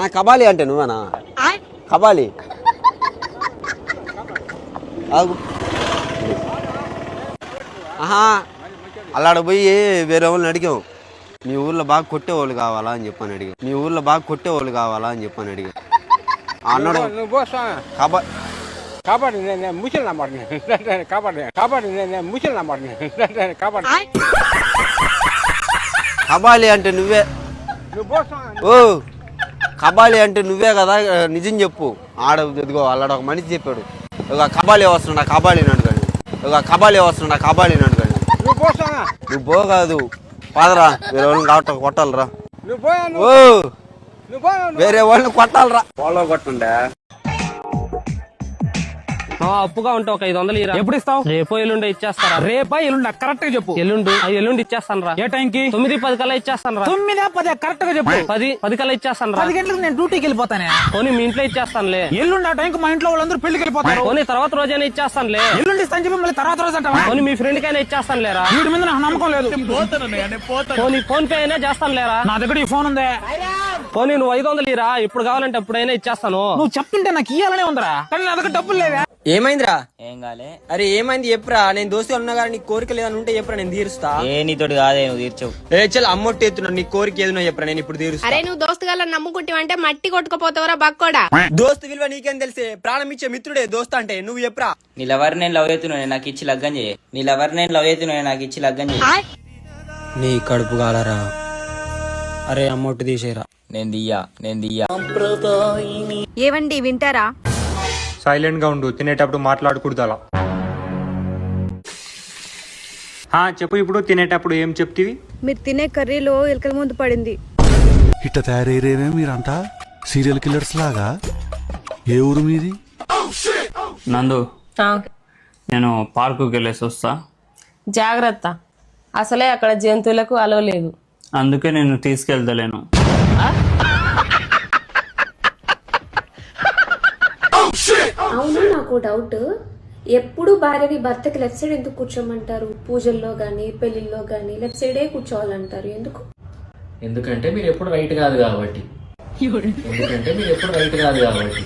ఆ, కబాలి అంటే నువ్వేనా? కబాలి. ఆగు. ఆహా. అల్లాడ పోయి వేరే వాళ్ళని అడిగాం. మీ ఊర్లో బాగా కొట్టేవాళ్ళు కావాలా అని చెప్పని అడిగాం. మీ ఊర్లో బాగా కొట్టేవాళ్ళు కావాలా అని చెప్పని అడిగాం. అన్నాడు కబా కాపాడు ముసలి కాపాడు కాపాడు నేను. ముసలి కాపాడు కబాలి అంటే నువ్వే. ఓ. కబాలి అంటే నువ్వే కదా నిజం చెప్పు. ఆడ ఇదిగో అల్లాడ ఒక మనిషి చెప్పాడు. ఒక కబాలి వస్తున్నా కబాలిని అడగండి ఒక కబాలి వస్తున్నా కబాలిని అడగండి నువ్వు పో స్వామి నువ్వు పో కాదు. పాదరా వేరే వాళ్ళని కావట కొట్టాలరా. ఓ! వేరే వాళ్ళని కొట్టాలరా. వాళ్ళ కొట్టుండే? అప్పుగా ఉంటే ఒక ఐదు వందలు ఇరా. ఎప్పుడు ఇస్తావు? రేపో ఎల్లుండి ఇచ్చేస్తారా? రేపా ఎల్లుండా కరెక్ట్గా చెప్పు. ఎల్లుండి ఆ, ఎల్లుండి ఇచ్చేస్తాను రా ఏ టైంకి తొమ్మిది పది కల్లా ఇచ్చేస్తాను రా తొమ్మిది పదే కరెక్ట్గా చెప్పు. పది పది కల్లా ఇచ్చేస్తాను రా పది గంటలకు నేను డ్యూటీకి వెళ్ళిపోతానే. పోనీ మీ ఇంట్లో ఇచ్చేస్తానులే. ఎల్లుండి ఆ టైంకి మా ఇంట్లో వాళ్ళందరూ పెళ్ళికి వెళ్ళిపోతారు. పోనీ తర్వాత రోజైనా ఇచ్చేస్తానులే. ఎల్లుండి ఇస్తాను చెప్పి మళ్ళీ తర్వాత రోజు అంటావా? పోనీ మీ ఫ్రెండ్ కైనా ఇచ్చేస్తాను లేరా వీడి మీద నాకు నమ్మకం లేదు. పోనీ ఫోన్ పే అయినా చేస్తాను లేరా నా దగ్గర ఈ ఫోన్ ఉంది. పోనీ నువ్వు ఐదు వందలు ఇరా. ఇప్పుడు కావాలంటే ఎప్పుడైనా ఇచ్చేస్తాను. నువ్వు చెప్తుంటే నాకు ఇయ్యాలనే ఉందిరా. కానీ నా దగ్గర డబ్బులు లేవా. ఏమైందిరా? ఏం కాలే. అరే ఏమైంది చెప్పురా? నేను దోస్తు ఉన్నా కానీ నీకు కోరిక లేదని ఉంటే చెప్పురా నేను తీరుస్తా. ఏ నీతోటి కాదే నువ్వు తీర్చవు. ఏ చల్ అమ్మొట్టి ఎత్తున్నా నీ కోరిక ఏదో చెప్పురా నేను ఇప్పుడు తీరుస్తా. అరే నువ్వు దోస్తుగాళ్ళని నమ్ముకుంటావంటే మట్టి కొట్టుకుపోతావురా బక్కోడా? దోస్తు విలువ నీకేం తెలిసే? ప్రాణం ఇచ్చే మిత్రుడే దోస్త్ అంటే నువ్వు చెప్పురా. నీ లవర్ నేను లవ్ అవుతున్నాను నాకు ఇచ్చి లగ్గం చేయి. నీ లవర్ నేను లవ్ అవుతున్నాను నాకు ఇచ్చి లగ్గం చేయి. నీ కడుపు కాలరా అరే అమ్మొట్టు తీసేరా నేను దియ్యా నేను దియ్యా. ఏవండి వింటారా? సైలెంట్గా ఉండు తినేటప్పుడు మాట్లాడకూడదు అలా హా, చెప్పు ఇప్పుడు తినేటప్పుడు ఏం చెప్తివి? మీరు తినే కర్రీలో ఎలకల ముందు పడింది. ఇట్ట తయారయ్యేనే మీరంతా? సీరియల్ కిల్లర్స్ లాగా? ఏ ఊరు మీది? నందు నేను పార్కుకి వెళ్ళేసి వస్తా. జాగ్రత్త. అసలే అక్కడ జంతువులకు అలవ లేదు అందుకే నేను తీసుకెళ్తలేను అవును నాకు డౌట్ ఎప్పుడు భార్యని భర్తకి లెఫ్ట్ సైడ్ ఎందుకు కూర్చోమంటారు? పూజల్లో గానీ పెళ్ళిల్లో గానీ లెఫ్ట్ సైడే కూర్చోవాలంటారు? ఎందుకు? ఎందుకంటే మీరు ఎప్పుడు రైట్ కాదు కాబట్టి. ఎందుకంటే మీరు ఎప్పుడు రైట్ కాదు కాబట్టి.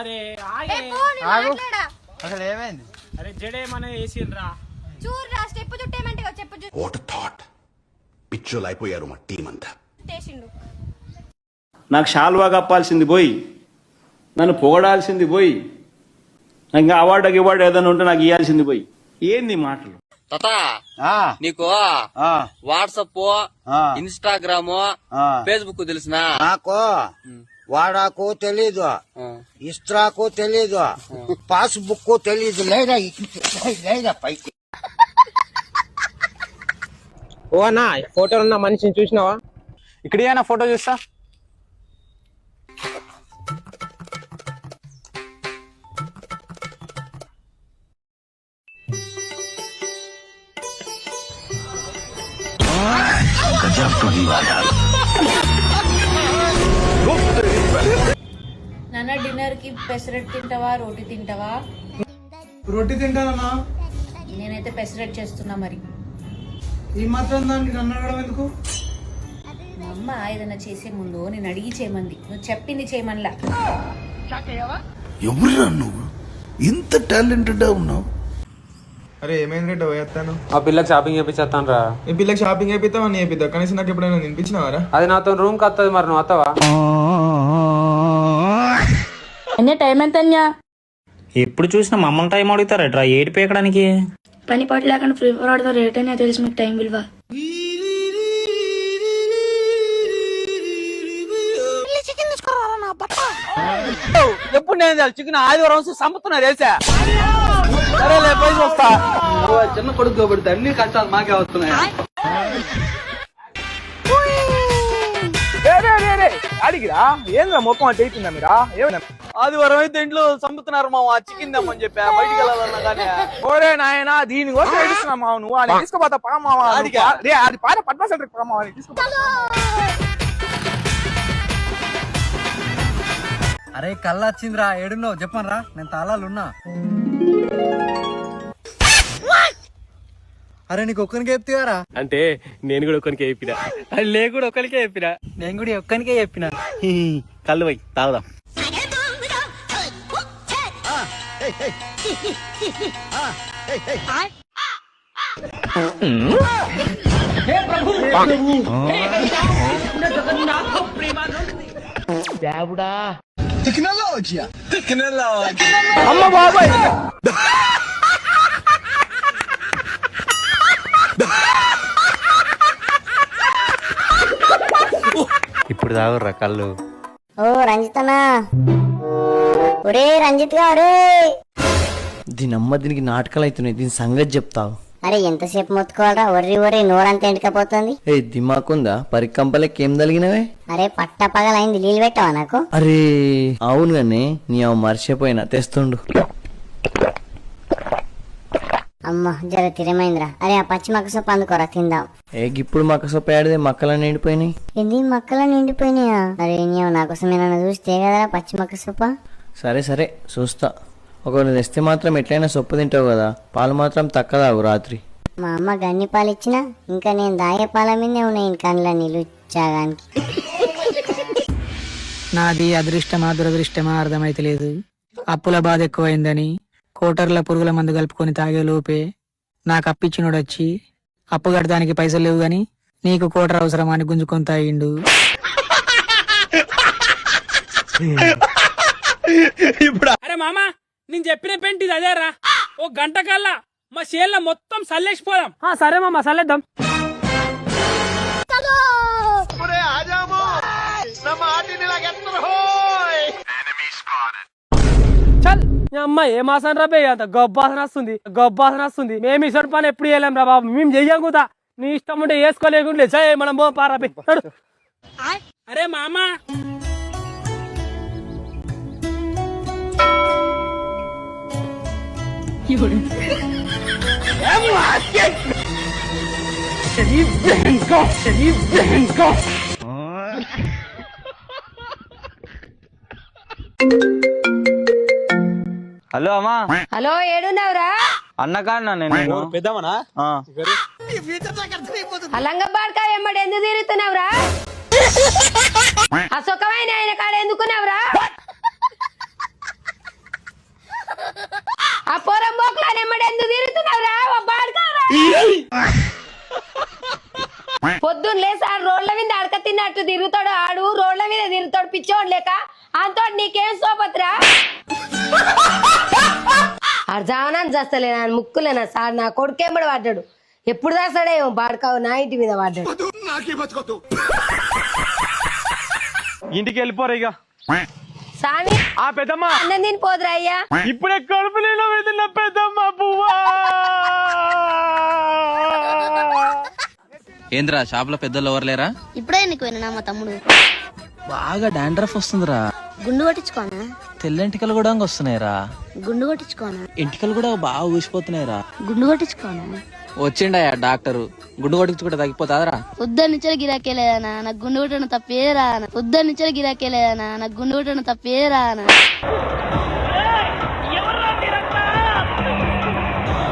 అరే అసలు ఏమైంది? జడేమనే వేసిర్రా. చూర్రా స్టెప్ చుట్టేమంటే చెప్పు వాట్ థాట్ పిచ్చోలు అయిపోయారు మా టీం అంతా. నాకు షాల్వా కప్పాల్సింది పోయి నన్ను పొగడాల్సింది పోయి నాకు ఇంకా అవార్డు గివార్డు ఏదైనా ఉంటే నాకు ఇవ్వాల్సింది పోయి. ఏంది మాటలు? నీకు వాట్సాప్ ఇన్స్టాగ్రామ్ ఫేస్బుక్ తెలిసిన? నాకు వాడాకు తెలీదు ఇస్త్రాకు తెలీదు పాస్బుక్ తెలీదు. లేదా లేదా పైకి? ఓ అన్న ఫోటోలో ఉన్న మనిషిని చూసినావా? ఇక్కడ ఏమైనా ఫోటో చూస్తా? నాన్న డిన్నర్కి పెసరట్ తింటావా? రోటీ తింటావా? రొట్టి తింటానన్నా? నేనైతే పెసరట్ చేస్తున్నా మరి. ఈ మాత్రం దానికి నన్ను అడగడం ఎందుకు? అమ్మ ఏదైనా చేసే ముందు నేను అడిగి చేయమంది. నువ్వు చెప్పింది చేయమనిలా. ఎవరురా నువ్వు? ఇంత టాలెంటెడ్ ఉన్నావు? అరే ఏమైంది రేట్ పోయేస్తాను ఆ పిల్లకి షాపింగ్ చేపించేస్తాను రా. ఈ పిల్లకి షాపింగ్ అయిపోతావా అని అయిపోతా కనీసం నాకు ఎప్పుడైనా వినిపించినావారా అది నాతో రూమ్కి వస్తుంది మరి నువ్వు వస్తావా అన్య టైం ఎంత అన్యా ఎప్పుడు చూసినా మమ్మల్ని టైం అడుగుతారట్రా ఏడు పీకడానికి పని పాటు లేకుండా ఫ్రీ ఫైర్ ఆడుతో రేట్ అయినా తెలుసు మీకు టైం విలువ. ఎప్పుడు నేను చికెన్ ఆదివారం వస్తే సంపుతున్నా తెలుసా? సరే పైసలు వస్తా చిన్న కొడుకు కాబట్టి అన్ని కష్టాలు మాకే వస్తున్నాయి. అడిగిరా? ఏంద్రా మొత్తం అటు అయిపోయిందా మీరా? ఏమైనా ఆదివారం అయితే ఇంట్లో చంపుతున్నారు మా చికెన్ తెమ్మని చెప్పా బయటికి వెళ్ళాలన్నా కానీ. ఓరే నాయనా దీని కోసం ఏడుస్తున్నా మావ నువ్వు అని తీసుకోపోతా పా మావ అది పార పద్మ సెంటర్ పా మావ అని తీసుకో అరే కళ్ళ వచ్చిందిరా ఏడున్నావు? చెప్పనరా నేను తాళాలున్నా. అరే నీకు ఒక్కనికే చెప్తారా అంటే నేను కూడా ఒక్కరికే చెప్పిన. అది లే కూడా ఒక్కరికే చెప్పిన. నేను కూడా ఒక్కనికే చెప్పిన. కళ్ళు పోయి తాగుదాం. ఇప్పుడు తాగుర్రా కళ్ళు. ఓ రంజితనా ఒరే రంజిత్ గారు. దీని అమ్మ దీనికి నాటకాలు అవుతున్నాయి. దీని సంగతి చెప్తావు. అరే ఎంతసేపు మొత్తుకోవాలరా? ఒర్రి ఒర్రి నోరంతా ఎంటకపోతుంది ఏ దిమాకుందా? పరికంపలకి ఏం తలిగినవే అరే పట్ట పగలైంది నీళ్ళు పెట్టవా నాకు? అరే అవును గాని నీ అవ మర్చిపోయినా తెస్తుండు. అమ్మ జర తిరమైందిరా. అరే ఆ పచ్చి మక్క సొప్ప అందుకోరా తిందాం. ఏ ఇప్పుడు మక్క సొప్ప ఆడితే మక్కలన్నీ నిండిపోయినాయి. ఏంది మక్కలా నిండిపోయినాయా? అరే నీవు నా కోసం ఏమన్నా చూస్తే కదరా పచ్చి మక్క సొప్ప? సరే సరే చూస్తా. ఒకవేళ తెస్తే మాత్రం ఎట్లయినా సొప్పు తింటావు కదా. పాలు మాత్రం తక్క తాగు రాత్రి. మా అమ్మ గన్ని పాలు ఇచ్చినా ఇంకా నేను దాగే పాల మీదే ఉన్నాయి కండ్ల నీళ్ళు చాగానికి నాది అదృష్టమా దురదృష్టమా అర్థమైతలేదు అప్పుల బాధ ఎక్కువైందని కోటర్ల పురుగుల మందు కలుపుకొని తాగే లోపే నాకు అప్పిచ్చినోడు వచ్చి అప్పు కట్టడానికి పైసలు లేవు గాని నీకు కోటర్ అవసరమా అని గుంజుకొని తాగిండు. అరే మామ! నేను చెప్పిన పెంట్ ఇది అదేరా. ఓ గంట కల్లా మా చేళ్ళ మొత్తం సల్లేసిపోదాం సరే మామ సల్లేద్దాం చల్! ఈ అమ్మ ఏ మాసం రా బే అంత గొబ్బాసన వస్తుంది గొబ్బాసన వస్తుంది. మేము ఇసటి పని ఎప్పుడు చేయలేం రా బాబు మేము చెయ్యం కూడా నీ ఇష్టం ఉంటే వేసుకోలేకుండా చే మనం పో పారా బే. నడు. అరే మామ! హలో అమ్మా. హలో ఏడున్నావురా? అన్న కాన్నా నేను పెద్దమనా అలంగ బాడకా ఎమ్మడి ఎందుకు తిరుగుతున్నావురా? ఆ సుఖమైన ఆయన కాడ ఎందుకున్నావురా ఆ పొరం బోక్లా ఎమ్మడి ఎందుకు తిరుగుతున్నావురా ఓ బాడకారా పొద్దున్న లేసి ఆ రోడ్ల మీద అడక తిన్నట్టు తిరుగుతాడు ఆడు. రోడ్ల మీద తిరుగుతాడు పిచ్చోడు లేక. అంతో నీకేం సోపత్రా? అర్జావనాన్ని చేస్తలేనా ముక్కులేనా సార్ నా కొడుకేంబడి పడ్డాడు ఎప్పుడు దాస్తాడే బాడకావు నా ఇంటి మీద పడ్డాడు ఇంటికి వెళ్ళిపోరా ఇక. సామి ఆ పెద్దమ్మ. అన్నం తిని పోదురా అయ్యా. ఇప్పుడే కడుపు నీళ్ళు పెద్దమ్మ పువ్వా ఏంద్రా షాప్లో పెద్దలు ఎవరు లేరా? ఇప్పుడే నీకు విన్నా మా తమ్ముడు? బాగా డాండ్రఫ్ వస్తుందిరా. గుండు కొట్టించుకోనా? తెల్లంటికలు కూడా వస్తున్నాయిరా. గుండు కొట్టించుకోనా? ఇంటికలు కూడా బాగా ఊసిపోతున్నాయిరా. గుండు కొట్టించుకోనా? వచ్చిండయా డాక్టర్. గుండు కొట్టించుకుంటే తగ్గిపోతాదరా. పొద్దున్న నుంచి గిరాకే లేదనా నాకు గుండు కొట్టడం తప్పేరా పొద్దున్న నుంచి గిరాకే లేదనా నాకు గుండు కొట్టడం తప్పేరా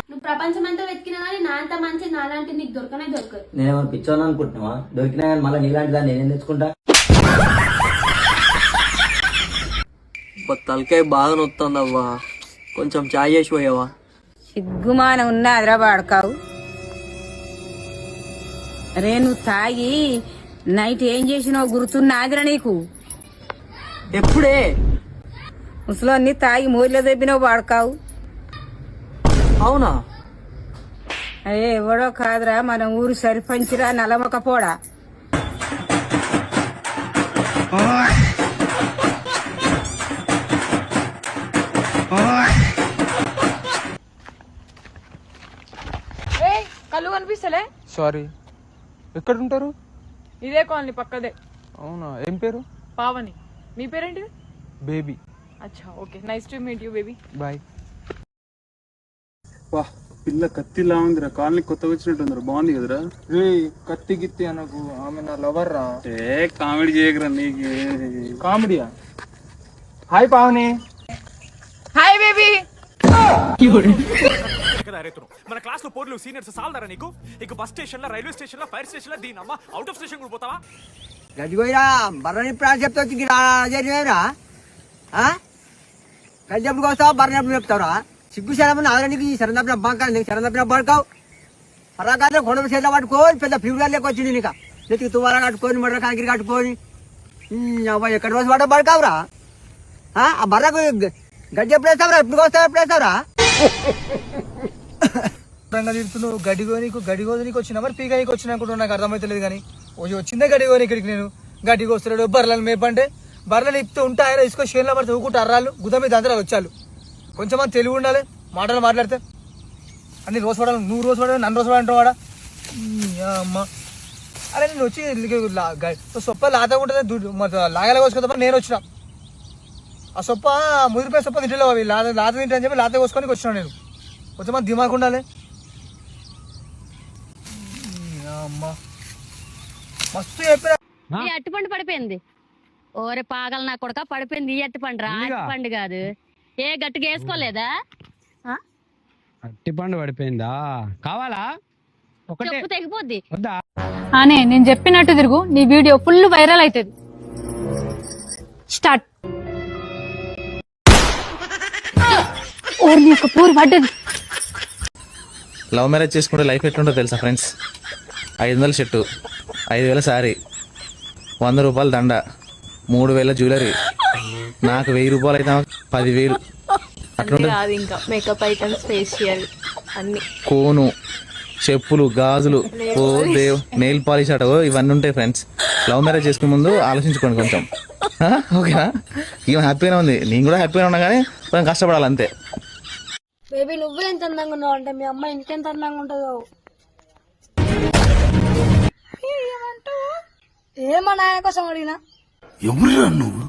నువ్వు ప్రపంచమంతా వెతికినా కానీ నా అంత మంచి నాలాంటి నీకు దొరకనే దొరకదు. నేనేమన్నా పిచ్చోని అనుకుంటున్నావా? దొరికినా కానీ మళ్ళీ నీలాంటి దాన్ని నేనేం తెచ్చుకుంటా? తలకాయ బాగా నొత్తుందవ్వా కొంచెం చాయ్ చేసి పోయావా? సిగ్గుమాన ఉన్నాదిరా బాడకావు అరే నువ్వు తాగి నైట్ ఏం చేసినావు గుర్తున్నదిరా నీకు? ఎప్పుడే? ముసలోన్ని తాగి మూరిలో దెబ్బినావు బాడకావు అవునా? అరే ఎవడో కాదురా మన ఊరు సరిపంచిరా నలమకపోడా? కళ్ళు కనిపిస్తలే? సారీ ఎక్కడ ఉంటారు ఇదే కాలనీ పక్కదే. అవునా ఏం పేరు? పావని. మీ పేరేంటి? బేబీ. అచ్చా okay. Nice to meet you baby boy వా. పిల్ల కత్తిలా ఉందిరా కాలనీ కొత్తగా వచ్చినట్టుందిరా బాగుంది కదరా? రే కత్తి గిత్తి అనకు ఆమె నా లవర్ రా ఏ కామెడీ చేయకరా నీకు. కామెడీయా? హాయ్ పావని. Hi baby. మన క్లాస్లో పోర్లు సీనియర్స్ సాల్దారా నీకు? ఇక బస్ స్టేషన్లో రైల్వే స్టేషన్లో ఫైర్ స్టేషన్లో దీని అమ్మ అవుట్ ఆఫ్ స్టేషన్ కూడా పోతావా? గడిపోయిరా బర్రని ప్రాణం చెప్తావు జరిగినరా గడ్డప్పుడు వస్తావా బర్రెప్పుడు చెప్తావురా? సిగ్గు శరం ఆదరణకి ఈ శరం తప్పిన నీకు శరం తప్పిన బడకావు కొండ చేత పట్టుకొని పెద్ద ఫ్యూర్ లెక్క వచ్చింది నీకు. నెత్తికి తువాల కట్టుకొని మర్ర కాంకిరి కట్టుకొని. అబ్బాయి ఎక్కడ రోజు పడ్డ పడకావురా ఆ బర్రకు గడ్డి ఎప్పుడు వేస్తావురా? ఎప్పుడు వస్తావు ఎప్పుడు వేస్తావురా? తిడుతున్నావు. గడిగో నీకు వచ్చినా మరి పీగా వచ్చినా అనుకుంటున్నా నాకు అర్థమైతలేదు కానీ. ఓ వచ్చిందే గడిగోని ఇక్కడికి నేను. గడ్డికి వస్తున్నాడు బర్రెలను మేపంటే. బర్రెలు ఇప్పితే ఉంటాయో ఇసుకో షేన్లో పడితే ఊకుంటే అర్రాలు గుద్ద మీద అందరూ వచ్చాలు కొంచెం మంది తెలివి ఉండాలి మాటలు మాట్లాడితే. అన్ని రోజు పడాలి నువ్వు రోజు పడాలి నన్ను రోజు పడంటావు వాడా? అమ్మ. అరే నేను వచ్చి సొప్ప లాత ఉంటుంది దుడ్డు- మరి లాగల కోసుకుందా నేను వచ్చిన. ఆ సొప్ప ముదిరిపోయి సొప్ప తింటలేవు అవి లాత లాత తింటని చెప్పి లాత కోసుకొని వచ్చినా నేను. కొంచెం మంది దిమాకు ఉండాలి. అమ్మ. మస్తు చెప్పిన. అట్టిపండు పడిపోయింది. ఓరే పాగల నా కొడక పడిపోయింది. ఈ అట్టిపండు రా అట్టిపండు కాదు. ఏ గట్టిగా వేసుకోలేదా? అట్టిపండు పడిపోయిందా? కావాలా? ఒకటే. చెప్పు తెగిపోద్ది. వద్దా? అనే నేను చెప్పినట్టు తిరుగు. నీ వీడియో ఫుల్ వైరల్ అవుతుంది స్టార్ట్. ఓరి పూరు పడ్డది. లవ్ మ్యారేజ్ చేసుకుంటే లైఫ్ ఎట్లుంటుందో తెలుసా ఫ్రెండ్స్? ఐదు వందల షర్టు ఐదు వేల సారీ వంద రూపాయల దండ మూడు వేల జ్యువెలరీ. నాకు వెయ్యి రూపాయలు అయితే పదివేలు. కాదు ఇంకా. మేకప్ ఐటమ్స్ ఫేషియల్ అన్ని. కోను చెప్పులు గాజులు ఓ దేవ్ నెయిల్ పాలిష్ అట ఇవన్నీ ఉంటాయి ఫ్రెండ్స్ లవ్ మ్యారేజ్ చేసుకునే ముందు ఆలోచించుకోండి కొంచెం. ఆ? ఓకేనా ఈమె హ్యాపీగానే ఉంది. నేను కూడా హ్యాపీగా ఉన్నా కానీ కొంచెం కష్టపడాలి అంతే. బేబీ నువ్వు ఎంత అందంగా ఉన్నావు అంటే మీ అమ్మ ఇంకెంత అందంగా ఉంటుందో. ఏమో నాయన కోసం అడిగినా? ఎవరురా నువ్వు?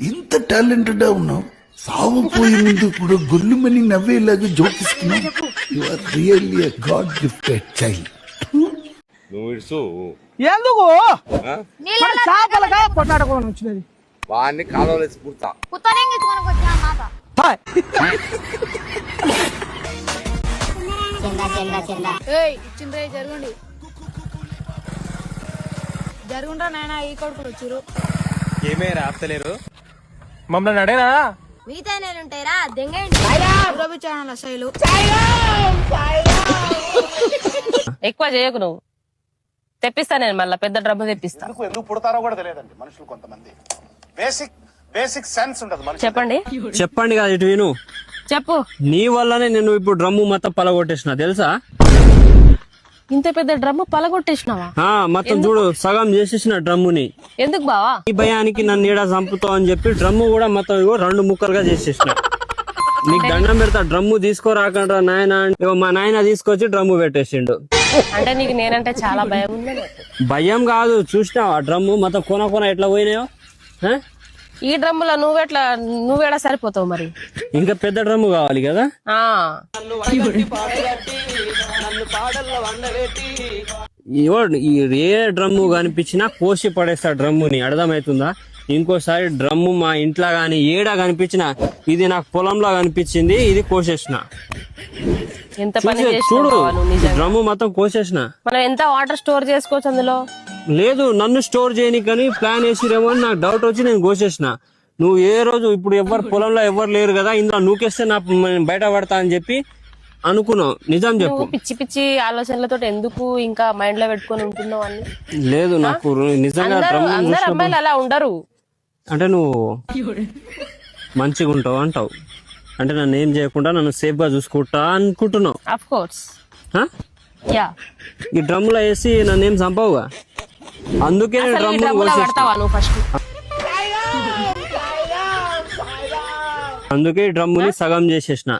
ఇంత టాలెంటెడ్ ఉన్నావు? సావు పోయే ముందు కూడా గొల్లుమని నవ్వేలాగా జోకిస్తున్నావు you are really god gifted child ఎందుకు? మన చేపలుగా వచ్చినది. వాడిని కాలువలో స్ఫూర్తా హాయ్. ఇచ్చిండ్రే జరగండి. జరుగుండ్రా నాయన ఈ కొడుకులు వచ్చిరు ఏమే రాస్తలేరు మమ్మల్ని దెంగండి ఛానల్ శైలు ఎక్కువ చేయకు నువ్వు. తెప్పిస్తా నేను మళ్ళీ పెద్ద డబ్బు తెప్పిస్తా. ఎందుకు పుడతారో కూడా తెలియదండి మనుషులు కొంతమంది. బేసిక్ బేసిక్ సెన్స్ ఉండదు చెప్పండి. చెప్పండి కాదు ఇటు విను. చెప్పు. నీ వల్లనే నేను ఇప్పుడు డ్రమ్ము మొత్తం పలగొట్టేసిన తెలుసా? ఇంత పెద్ద డ్రమ్ము పలగొట్టేసినావా? మొత్తం చూడు సగం చేసేసిన డ్రమ్ముని. ఎందుకు బావా? ఈ భయానికి నన్ను ఈడ చంపుతావు అని చెప్పి డ్రమ్ము కూడా మొత్తం రెండు ముక్కలుగా చేసేసిన. నీకు దండం పెడతా డ్రమ్ము తీసుకోరాకండ్రా నాయన మా నాయన తీసుకొచ్చి డ్రమ్ము పెట్టేసిండు. అంటే నీకు నేనంటే చాలా భయం. ఉంది భయం కాదు చూసినావు? ఆ డ్రమ్ము మొత్తం కొన కొన ఎట్లా పోయినాయో? ఈ డ్రమ్ములో నువ్వెట్లా నువ్వేడా సరిపోతావు మరి? ఇంకా పెద్ద డ్రమ్ము కావాలి కదా? ఈ ఏ డ్రమ్ము కనిపించినా కోసి పడేస్తా డ్రమ్ముని. అర్థమవుతుందా ఇంకోసారి డ్రమ్ము మా ఇంట్లో గాని ఏడ కనిపించినా ఇది నాకు పొలంలో కనిపించింది ఇది కోసేసిన. ఎంత పని చూడు డ్రమ్ము మొత్తం కోసేసిన. మనం ఎంత వాటర్ స్టోర్ చేసుకోవచ్చు అందులో? లేదు నన్ను స్టోర్ చేయనీకని ప్లాన్ వేసిరేమో అని నాకు డౌట్ వచ్చి నేను కోసేసిన. నువ్వు ఏ రోజు ఇప్పుడు ఎవరు పొలంలో ఎవరు లేరు కదా ఇందులో నూకేస్తే నా బయట పడతా అని చెప్పి అనుకున్నావు. నిజం చెప్పు. పిచ్చి పిచ్చి ఆలోచనలతో ఎందుకు ఇంకా మైండ్లో పెట్టుకొని ఉంటున్నావు అని? లేదు నాకు నిజంగా అందరూ అమ్మాయిలు అలా ఉండరు. అంటే నువ్వు మంచిగా ఉంటావు అంటావు. అంటే నన్ను ఏం చేయకుండా నన్ను సేఫ్గా చూసుకుంటా అనుకుంటున్నావు. కోర్స్ ఈ డ్రమ్ములో వేసి నన్ను ఏం చంపవుగా? అందుకే అందుకే డ్రమ్ముని సగం చేసేసిన.